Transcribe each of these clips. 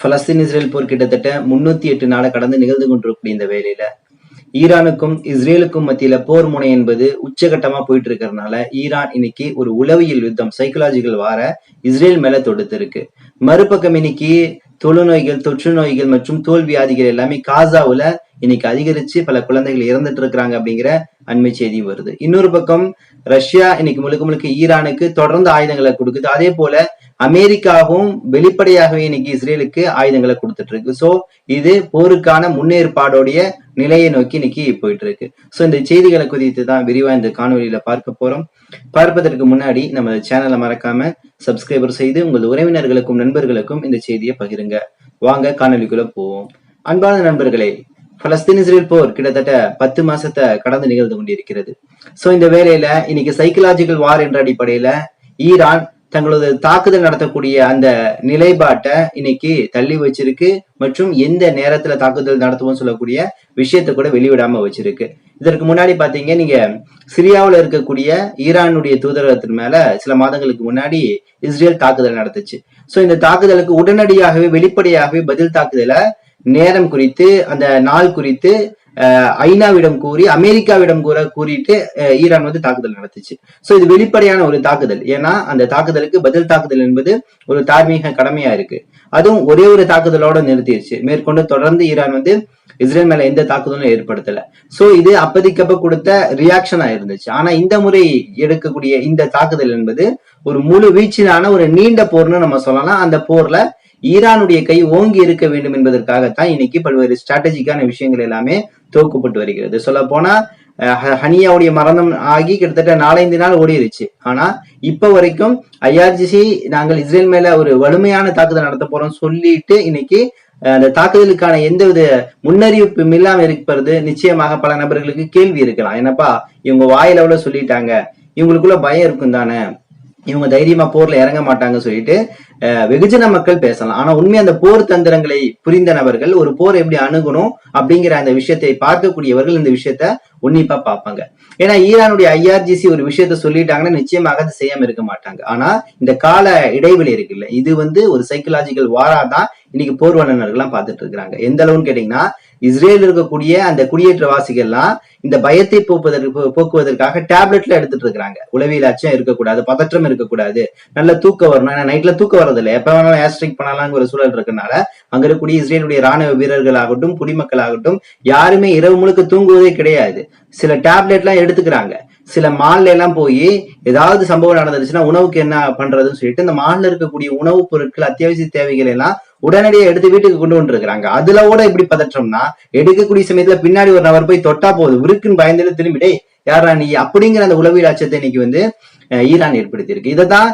Palestine Israel போர் கிட்டத்தட்ட முன்னூத்தி எட்டு நாளை கடந்து நிகழ்ந்து கொண்டிருக்கக்கூடிய இந்த வேலையில ஈரானுக்கும் இஸ்ரேலுக்கும் மத்தியில போர் முனை என்பது உச்சகட்டமா போயிட்டு இருக்கிறதுனால ஈரான் இன்னைக்கு ஒரு உளவியல் யுத்தம் சைக்கலாஜிக்கல் வார இஸ்ரேல் மேல தொடுத்து இருக்கு மறுபக்கம் இன்னைக்கு தொழுநோய்கள் தொற்று நோய்கள் மற்றும் தோல் வியாதிகள் எல்லாமே காசாவுல இன்னைக்கு அதிகரிச்சு பல குழந்தைகள் இறந்துட்டு இருக்கிறாங்க அப்படிங்கிற அண்மை செய்தியும் வருது. இன்னொரு பக்கம் ரஷ்யா இன்னைக்கு முழுக்க முழுக்க ஈரானுக்கு தொடர்ந்து ஆயுதங்களை கொடுக்குது. அதே போல அமெரிக்காவும் வெளிப்படையாகவே இன்னைக்கு இஸ்ரேலுக்கு ஆயுதங்களை கொடுத்துட்டு இருக்கு. சோ இது போருக்கான முன்னேற்பாடோடைய நிலையை நோக்கி இன்னைக்கு போயிட்டு இருக்கு. சோ இந்த செய்திகளை குறித்து தான் விரிவா இந்த காணொலியில பார்க்க போறோம். பார்ப்பதற்கு முன்னாடி நம்ம சேனலை மறக்காம சப்ஸ்கிரைபர் செய்து உங்கள் உறவினர்களுக்கும் நண்பர்களுக்கும் இந்த செய்தியை பகிருங்க. வாங்க காணொலிக்குள்ள போவோம். அன்பான நண்பர்களே பலஸ்தீன் இஸ்ரேல் போர் கிட்டத்தட்ட பத்து மாசத்தை கடந்து நிகழ்ந்து கொண்டிருக்கிறது. சோ இந்த வேலையில இன்னைக்கு சைக்கலாஜிக்கல் வார் என்ற அடிப்படையில ஈரான் தங்களது தாக்குதல் நடத்தக்கூடிய அந்த நிலைப்பாட்டை இன்னைக்கு தள்ளி வச்சிருக்கு மற்றும் எந்த நேரத்துல தாக்குதல் நடத்துவோம் சொல்லக்கூடிய விஷயத்தை கூட வெளிவிடாம வச்சிருக்கு. இதற்கு முன்னாடி பாத்தீங்க நீங்க சிரியாவில் இருக்கக்கூடிய ஈரானுடைய தூதரகத்தின் மேல சில மாதங்களுக்கு முன்னாடி இஸ்ரேல் தாக்குதல் நடத்துச்சு. ஸோ இந்த தாக்குதலுக்கு உடனடியாகவே வெளிப்படையாகவே பதில் தாக்குதலை நேரம் குறித்து அந்த நாள் குறித்து ஐநாவிடம் கூறி அமெரிக்காவிடம் கூற கூறிட்டு ஈரான் வந்து தாக்குதல் நடத்துச்சு. சோ இது வெளிப்படையான ஒரு தாக்குதல். ஏன்னா அந்த தாக்குதலுக்கு பதில் தாக்குதல் என்பது ஒரு தார்மீக கடமையா இருக்கு. அதுவும் ஒரே ஒரு தாக்குதலோட நிறுத்திடுச்சு மேற்கொண்டு தொடர்ந்து ஈரான் வந்து இஸ்ரேல் மேல எந்த தாக்குதலும் ஏற்படுத்தல. சோ இது அப்பதிக்கப்ப கொடுத்த ரியாக்ஷனா இருந்துச்சு. ஆனா இந்த முறை எடுக்கக்கூடிய இந்த தாக்குதல் என்பது ஒரு முழு வீச்சிலான ஒரு நீண்ட போர்னு நம்ம சொல்லலாம். அந்த போர்ல ஈரானுடைய கை ஓங்கி இருக்க வேண்டும் என்பதற்காகத்தான் இன்னைக்கு பல்வேறு ஸ்ட்ராட்டஜிக்கான விஷயங்கள் எல்லாமே துவக்கப்பட்டு வருகிறது. சொல்ல போனா அஹ், ஹ- ஹனியாவுடைய மரணம் ஆகி கிட்டத்தட்ட நாலஞ்சு நாள் ஓடிருச்சு. ஆனா இப்ப வரைக்கும் ஐஆர்ஜிசி நாங்கள் இஸ்ரேல் மேல ஒரு வலிமையான தாக்குதல் நடத்த போறோம் சொல்லிட்டு இன்னைக்கு அந்த தாக்குதலுக்கான எந்தவித முன்னறிவிப்பும் இல்லாம இருப்பது நிச்சயமாக பல நபர்களுக்கு கேள்வி இருக்கலாம். என்னப்பா இவங்க வாயிலவுல சொல்லிட்டாங்க. இவங்களுக்குள்ள பயம் இருக்கும் தானே இவங்க தைரியமா போர்ல இறங்க மாட்டாங்க சொல்லிட்டு வெகுஜன மக்கள் பேசலாம். ஆனா உண்மை அந்த போர் தந்திரங்களை புரிந்த நபர்கள் ஒரு போர் எப்படி அணுகணும் அப்படிங்கிற அந்த விஷயத்தை பார்க்கக்கூடியவர்கள் இந்த விஷயத்த உன்னிப்பா பார்ப்பாங்க. ஏன்னா ஈரானுடைய ஐஆர்ஜிசி ஒரு விஷயத்த சொல்லிட்டாங்கன்னா நிச்சயமாக அதை செய்யாம இருக்க மாட்டாங்க. ஆனா இந்த கால இடைவெளி இருக்குல்ல இது வந்து ஒரு சைக்கலாஜிக்கல் வாரா தான் இன்னைக்கு போர் வல்லுநர்கள்லாம் பார்த்துட்டு இருக்கிறாங்க. எந்த அளவுன்னு கேட்டீங்கன்னா இஸ்ரேல் இருக்கக்கூடிய அந்த குடியேற்றவாசிகள்லாம் இந்த பயத்தை போக்குவதற்கு போக்குவதற்காக டேப்லெட்ல எடுத்துட்டு இருக்கிறாங்க. உளவியல் அச்சம் இருக்கக்கூடாது பதற்றம் இருக்கக்கூடாது. நல்ல தூக்கம் வரணும். ஏன்னா நைட்ல தூக்கம் வரதில்லை எப்ப வேணாலும் ஏஸ்ட்ரிக் பண்ணலாம்னு ஒரு சூழல் இருக்கனால அங்க இருக்கக்கூடிய இஸ்ரேலுடைய ராணுவ வீரர்களாகட்டும் குடிமக்களாகட்டும் யாருமே இரவு முழுக்க தூங்குவதே கிடையாது. சில டேப்லெட்லாம் எடுத்துக்கிறாங்க. சில மால்ல எல்லாம் போய் ஏதாவது சம்பவம் நடந்துருச்சுன்னா உணவுக்கு என்ன பண்றதுன்னு சொல்லிட்டு இந்த மால்ல இருக்கக்கூடிய உணவுப் பொருட்கள் அத்தியாவசிய தேவைகள் எல்லாம் உடனடியாக எடுத்து வீட்டுக்கு கொண்டு வந்துருக்காங்க அதுல கூட இப்படி பதற்றம்னா எடுக்கக்கூடிய சமயத்துல பின்னாடி ஒரு நபர் போய் தொட்டா போதும். விருக்குன்னு பயந்துட்டு திரும்பிட்டே யாரா நீ? அப்படிங்கிற அந்த உளவியல் அச்சத்தை இன்னைக்கு வந்து ஈரான் ஏற்படுத்தியிருக்கு. இதை தான்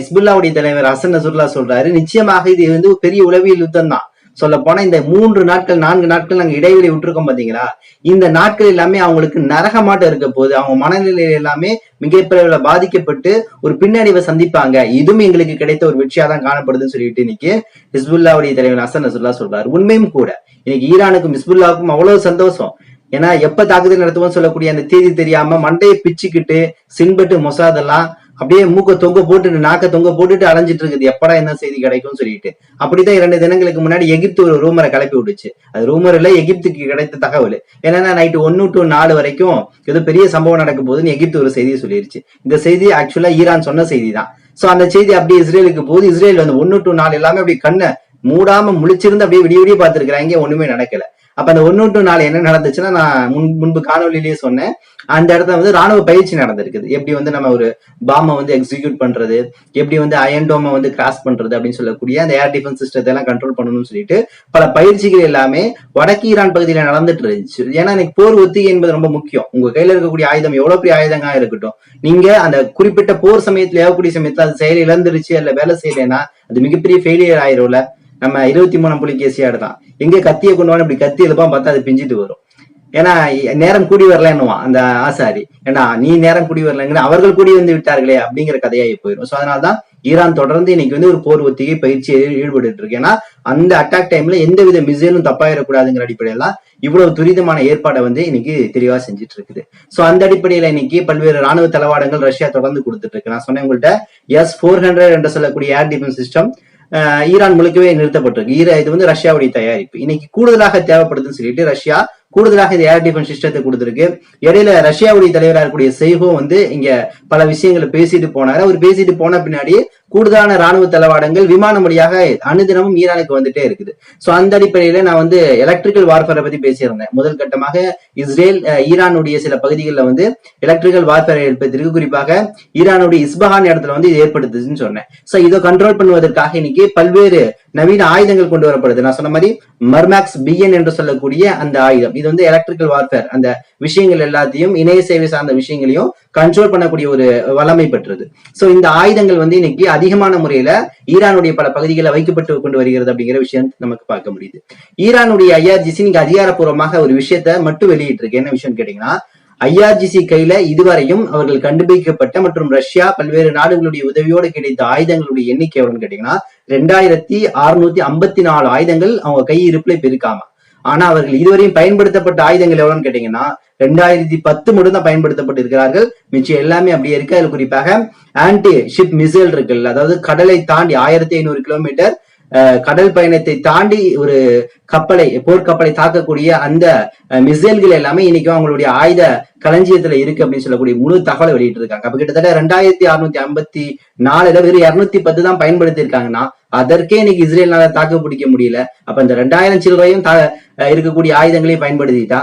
இஸ்புல்லாவுடைய தலைவர் ஹசன் நசுல்லா சொல்றாரு. நிச்சயமாக இது வந்து பெரிய உளவியல் யுத்தம் தான் சொல்ல போனா இந்த மூன்று நாட்கள் நான்கு நாட்கள் நாங்க இடைவெளி விட்டுருக்கோம் பாத்தீங்களா? இந்த நாட்கள் எல்லாமே அவங்களுக்கு நரகமாட்டம் இருக்க போது அவங்க மனநிலை எல்லாமே மிகப்பெரிய பாதிக்கப்பட்டு ஒரு பின்னடைவை சந்திப்பாங்க. இதுவும் எங்களுக்கு கிடைத்த ஒரு வெற்றியா தான் காணப்படுதுன்னு சொல்லிட்டு இன்னைக்கு ஹிஸ்புல்லாவுடைய தலைவர் ஹசன் நசுல்லா சொல்றாரு. உண்மையும் கூட இன்னைக்கு ஈரானுக்கும் ஹிஸ்புல்லாவுக்கும் அவ்வளவு சந்தோஷம். ஏன்னா எப்ப தாக்குதல் நடத்துவோம் சொல்லக்கூடிய அந்த தேதி தெரியாம மண்டையை பிச்சுக்கிட்டு சின்பட்டு மொசாதெல்லாம் அப்படியே மூக்க தொங்க போட்டுட்டு நாக்க தொங்க போட்டுட்டு அலைஞ்சிட்டு இருக்குது. எப்படா என்ன செய்தி கிடைக்கும்னு சொல்லிட்டு. அப்படிதான் இரண்டு தினங்களுக்கு முன்னாடி எகிப்து ஒரு ரூமரை கிளப்பி விட்டுச்சு. அது ரூமர் இல்ல எகிப்துக்கு கிடைத்த தகவல். என்னன்னா நைட்டு ஒன்னு டு நாலு வரைக்கும் ஏதோ பெரிய சம்பவம் நடக்க போகுதுன்னு எகிப்து ஒரு செய்தியை சொல்லிருச்சு. இந்த செய்தி ஆக்சுவலா ஈரான் சொன்ன செய்தி தான் சோ அந்த செய்தி அப்படியே இஸ்ரேலுக்கு போகுது. இஸ்ரேல் வந்து ஒன்னு டு நாலு எல்லாமே அப்படியே கண்ணை மூடாம முழிச்சிருந்து அப்படியே விடிய விடிய பார்த்திருக்கிறாங்க. ஒண்ணுமே நடக்கல. அப்ப அந்த ஒன்னு டு நாலு என்ன நடந்துச்சுன்னா நான் முன் முன்பு காணொலியிலேயே சொன்னேன். அந்த இடத்துல வந்து ராணுவ பயிற்சி நடந்திருக்குது. எப்படி வந்து நம்ம ஒரு பாமை வந்து எக்ஸிக்யூட் பண்றது எப்படி வந்து அயன் டோமை வந்து கிராஸ் பண்றது அப்படின்னு சொல்லக்கூடிய அந்த ஏர் டிஃபென்ஸ் சிஸ்டத்தை எல்லாம் கண்ட்ரோல் பண்ணணும்னு சொல்லிட்டு பல பயிற்சிகள் எல்லாமே வடக்கு ஈரான் பகுதியில நடந்துட்டு இருந்துச்சு. ஏன்னா இன்னைக்கு போர் ஒத்திகை என்பது ரொம்ப முக்கியம். உங்க கையில இருக்கக்கூடிய ஆயுதம் எவ்வளவு பெரிய ஆயுதங்களா இருக்கட்டும். நீங்க அந்த குறிப்பிட்ட போர் சமயத்துல ஏவக்கூடிய சமயத்துல அது செயல் இழந்துருச்சு அல்ல வேலை செய்யலைன்னா அது மிகப்பெரிய ஃபெயிலியர் ஆயிரும்ல. நம்ம இருபத்தி மூணாம் புலிகேசி தான் எங்க கத்தியை கொண்டு வந்து இப்படி கத்தி எழுப்பான் பார்த்தா அது பிஞ்சிட்டு வரும். ஏன்னா நேரம் கூடி வரலன்னுவான் அந்த ஆசாரி. ஏன்னா நீ நேரம் கூடி வரலங்கிற அவர்கள் கூடி வந்து விட்டார்களே அப்படிங்கிற கதையாகி போயிடும். சோ அதனாலதான் ஈரான் தொடர்ந்து இன்னைக்கு வந்து ஒரு போர் ஒத்திகை பயிற்சியில் ஈடுபட்டு இருக்கு. ஏன்னா அந்த அட்டாக் டைம்ல எந்த வித மிசைலும் தப்பாயிடக்கூடாதுங்கிற அடிப்படையில இவ்வளவு துரிதமான ஏற்பாடை வந்து இன்னைக்கு தெளிவா செஞ்சுட்டு இருக்குது. சோ அந்த அடிப்படையில இன்னைக்கு பல்வேறு ராணுவ தளவாடங்கள் ரஷ்யா தொடர்ந்து கொடுத்துட்டு இருக்கு. நான் சொன்னேன் உங்கள்கிட்ட எஸ் ஃபோர் ஹண்ட்ரட் என்று சொல்லக்கூடிய ஏர் டிஃபென்ஸ் சிஸ்டம் ஈரான் முழுக்கவே நிறுத்தப்பட்டிருக்கு. ஈரா இது வந்து ரஷ்யாவுடைய தயாரிப்பு. இன்னைக்கு கூடுதலாக தேவைப்படுதுன்னு சொல்லிட்டு ரஷ்யா கூடுதலாக இந்த ஏர் டிஃபென்ஸ் சிஸ்டத்தை கொடுத்துருக்கு. இடையில ரஷ்யாவுடைய தலைவராக இருக்கக்கூடிய செய்கோ வந்து இங்க பல விஷயங்களை பேசிட்டு போனார். அவர் பேசிட்டு போன பின்னாடி கூடுதலான ராணுவ தளவாடங்கள் விமானம் வழியாக அனுதினமும் ஈரானுக்கு வந்துட்டே இருக்குது. சோ அந்த அடிப்படையில நான் வந்து எலக்ட்ரிக்கல் வார்ஃபேரை பத்தி பேசியிருந்தேன். முதல் கட்டமாக இஸ்ரேல் அஹ், ஈரானுடைய சில பகுதிகளில் வந்து எலக்ட்ரிக்கல் வார்ஃபேரை ஏற்படுத்திருக்கு குறிப்பாக ஈரானுடைய இஸ்பஹான் இடத்துல வந்து இது ஏற்படுத்துச்சுன்னு சொன்னேன். சோ இதை கண்ட்ரோல் பண்ணுவதற்காக இன்னைக்கு பல்வேறு நவீன ஆயுதங்கள் கொண்டு வரப்படுது. நான் சொன்ன மாதிரி மர்மேக்ஸ் பிஎன் என்று சொல்லக்கூடிய அந்த ஆயுதம். இது வந்து எலக்ட்ரிக்கல் வார்ஃபேர் அந்த விஷயங்கள் எல்லாத்தையும் இணைய சேவை சார்ந்த விஷயங்களையும் கண்ட்ரோல் பண்ணக்கூடிய ஒரு வல்லமை பெற்றது. சோ இந்த ஆயுதங்கள் வந்து இன்னைக்கு அதிகமான முறையில ஈரானுடைய பல பகுதிகளில் வைக்கப்பட்டு கொண்டு வருகிறது அப்படிங்கிற விஷயம் நமக்கு பார்க்க முடியுது. ஈரானுடைய ஐஆர்ஜிசி நீங்க அதிகாரப்பூர்வமாக ஒரு விஷயத்த மட்டும் வெளியிட்டு இருக்கு என்ன விஷயம் கேட்டீங்கன்னா ஐஆர்ஜிசி கையில இதுவரையும் அவர்கள் கண்டுபிடிக்கப்பட்ட மற்றும் ரஷ்யா பல்வேறு நாடுகளுடைய உதவியோடு கிடைத்த ஆயுதங்களுடைய எண்ணிக்கை எவ்வளவுன்னு கேட்டீங்கன்னா ரெண்டாயிரத்தி அறுநூத்தி ஐம்பத்தி நாலு ஆயுதங்கள் அவங்க கை இப்ப இருக்காம ஆனா அவர்கள் இதுவரையும் பயன்படுத்தப்பட்ட ஆயுதங்கள் எவ்வளவுன்னு கேட்டீங்கன்னா ரெண்டாயிரத்தி பத்து மட்டும் தான் பயன்படுத்தப்பட்டு இருக்கிறார்கள் மிச்சம் எல்லாமே அப்படியே இருக்கு. அதுல குறிப்பாக ஆன்டி ஷிப் மிசைல் இருக்குல்ல அதாவது கடலை தாண்டி ஆயிரத்தி ஐநூறு கிலோமீட்டர் கடல் பயணத்தை தாண்டி ஒரு கப்பலை போர்க்கப்பலை தாக்கக்கூடிய அந்த மிசைல்கள் எல்லாமே இன்னைக்கு அவங்களுடைய ஆயுத களஞ்சியத்துல இருக்கு அப்படின்னு சொல்லக்கூடிய முழு தகவலை வெளியிட்டு இருக்காங்க அப்ப கிட்டத்தட்ட ரெண்டாயிரத்தி அறுநூத்தி ஐம்பத்தி நாலுல வெறும் இருநூத்தி பத்து தான் பயன்படுத்தி இருக்காங்கன்னா அதற்கே இன்னைக்கு இஸ்ரேல்னால தாக்கு பிடிக்க முடியல. அப்ப இந்த ரெண்டாயிரம் சில்லறையும் தா- அஹ் இருக்கக்கூடிய ஆயுதங்களையும் பயன்படுத்திட்டா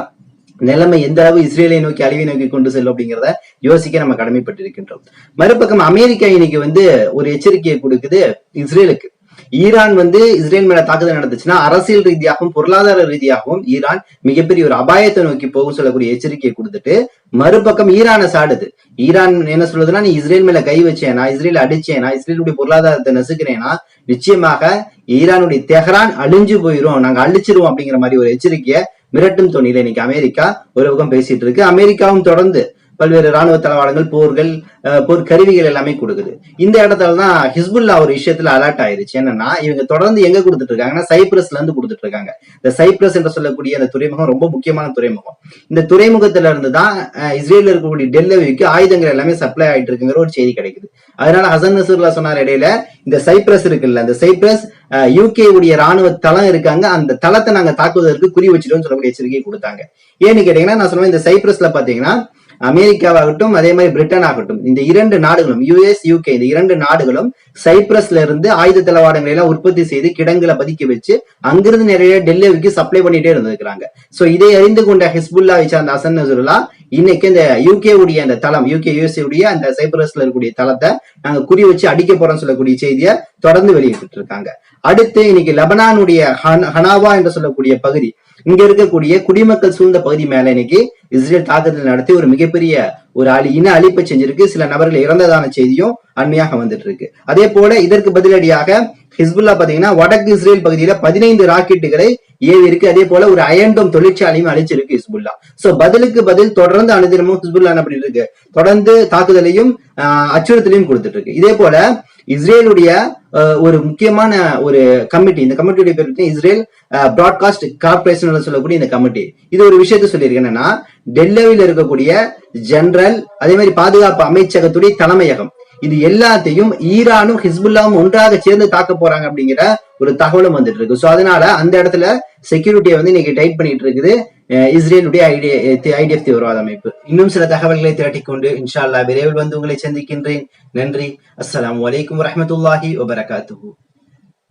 நிலைமை எந்த அளவு இஸ்ரேலை நோக்கி அழிவை நோக்கி கொண்டு செல்லும் அப்படிங்கிறத யோசிக்க நம்ம கடமைப்பட்டிருக்கின்றோம். மறுபக்கம் அமெரிக்கா இன்னைக்கு வந்து ஒரு எச்சரிக்கையை கொடுக்குது இஸ்ரேலுக்கு. ஈரான் வந்து இஸ்ரேல் மேல தாக்குதல் நடந்துச்சுன்னா அரசியல் ரீதியாகவும் பொருளாதார ரீதியாகவும் ஈரான் மிகப்பெரிய ஒரு அபாயத்தை நோக்கி போகும் சொல்லக்கூடிய எச்சரிக்கையை கொடுத்துட்டு மறுபக்கம் ஈரானை சாடுது. ஈரான் என்ன சொல்லுதுன்னா நீ இஸ்ரேல் மேல கை வச்சேனா இஸ்ரேல் அடிச்சேனா இஸ்ரேலுடைய பொருளாதாரத்தை நசுக்கிறேனா நிச்சயமாக ஈரானுடைய தெஹரான் அழிஞ்சு போயிரும் நாங்க அழிச்சிருவோம் அப்படிங்கிற மாதிரி ஒரு எச்சரிக்கையை மிரட்டும் தொனியில இன்னைக்கு அமெரிக்கா ஒரு பக்கம் பேசிட்டு இருக்கு. அமெரிக்காவும் தொடர்ந்து பல்வேறு ராணுவ தளவாடங்கள் போர்கள் அஹ், போர் கருவிகள் எல்லாமே கொடுக்குது. இந்த இடத்துல தான் ஹிஸ்புல்லா ஒரு விஷயத்துல அலர்ட் ஆயிருச்சு. என்னன்னா இவங்க தொடர்ந்து எங்க கொடுத்துட்டு இருக்காங்கன்னா சைப்ரஸ்ல இருந்து கொடுத்துட்டு இருக்காங்க. இந்த சைப்ரஸ் என்று சொல்லக்கூடிய அந்த துறைமுகம் ரொம்ப முக்கியமான துறைமுகம். இந்த துறைமுகத்துல இருந்து தான் அஹ், இருக்கக்கூடிய டெல்லவிக்கு ஆயுதங்கள் எல்லாமே சப்ளை ஆயிட்டு இருக்குங்கிற ஒரு செய்தி கிடைக்குது. அதனால ஹசன் நசூர்லா சொன்னார் இடையில இந்த சைப்ரஸ் இருக்குல்ல இந்த சைப்ரஸ் யூகே உடைய ராணுவ தளம் இருக்காங்க. அந்த தளத்தை நாங்க தாக்குவதற்கு குறி வச்சிடும் சொல்லக்கூடிய எச்சரிக்கை கொடுத்தாங்க. ஏன்னு கேட்டீங்கன்னா நான் சொல்லுவேன் இந்த சைப்ரஸ்ல பாத்தீங்கன்னா அமெரிக்காவாகட்டும் அதே மாதிரி பிரிட்டன் ஆகட்டும் இந்த இரண்டு நாடுகளும் யுஎஸ் யூகே இந்த இரண்டு நாடுகளும் சைப்ரஸ்ல இருந்து ஆயுத தளவாடங்களை எல்லாம் உற்பத்தி செய்து கிடங்குல பதுக்கி வச்சு அங்கிருந்து நிறைய டெல்லிக்கு சப்ளை பண்ணிட்டே இருந்திருக்கிறாங்க. சோ இதை அறிந்து கொண்ட ஹிஸ்புல்லாவை சார்ந்த அசன் நசுருல்லா இன்னைக்கு இந்த யூகே உடைய அந்த தளம் யூகே யூஎஸ்ஏ உடைய அந்த சைப்ரஸ்ல இருக்கக்கூடிய தளத்தை நாங்க குறி வச்சு அடிக்க போறோம்னு சொல்லக்கூடிய செய்தியை தொடர்ந்து வெளியிட்டு இருக்காங்க. அடுத்து இன்னைக்கு லெபனானுடைய ஹனாவா என்று சொல்லக்கூடிய பகுதி. இங்க இருக்கக்கூடிய குடிமக்கள் சூழ்ந்த பகுதி மேல இன்னைக்கு இஸ்ரேல் தாக்குதல் நடத்தி ஒரு மிகப்பெரிய ஒரு அழி இன அழிப்பை செஞ்சிருக்கு. சில நபர்கள் இறந்ததான செய்தியும் அண்மையாக வந்துட்டு இருக்கு அதே போல இதற்கு பதிலடியாக ஹிஸ்புல்லா பாத்தீங்கன்னா வடக்கு இஸ்ரேல் பகுதியில பதினைந்து ராக்கெட்டுகளை ஏவி இருக்கு. அதே போல ஒரு அயன்டோம் தொழிற்சாலையும் அழிச்சிருக்கு ஹிஸ்புல்லா. சோ பதிலுக்கு பதில் தொடர்ந்து அனுதினமும் ஹிஸ்புல்லா என்ன பண்ணிட்டு இருக்கு? தொடர்ந்து தாக்குதலையும் அச்சுறுத்தலையும் கொடுத்துட்டு இருக்கு இதே போல இஸ்ரேலுடைய ஒரு முக்கியமான ஒரு கமிட்டி இந்த கமிட்டியுடைய பேர் இஸ்ரேல் பிராட்காஸ்ட் கார்பரேஷன் சொல்லக்கூடிய இந்த கமிட்டி. இது ஒரு விஷயத்த சொல்லியிருக்கு. என்னன்னா டெல்லியில் இருக்கக்கூடிய ஜெனரல் அதே மாதிரி பாதுகாப்பு அமைச்சகத்துடைய தலைமையகம். இது எல்லாத்தையும் ஈரானும் ஹிஸ்புல்லாவும் ஒன்றாக சேர்ந்து தாக்க போறாங்க அப்படிங்கிற ஒரு தகவலும் வந்துட்டு இருக்கு. சோ அதனால அந்த இடத்துல செக்யூரிட்டியை வந்து இன்னைக்கு டைட் பண்ணிட்டு இருக்குது. இஸ்ரேலுடைய ஐடியா ஐடிஎஃப் தீவிரவாத அமைப்பு. இன்னும் சில தகவல்களை திரட்டி கொண்டு இன்ஷா அல்லாஹ் விரைவில் வந்து உங்களை சந்திக்கின்றேன். நன்றி. அஸ்ஸலாமு வலைக்கம் வரமத்துல்லாஹி வபரகாத்து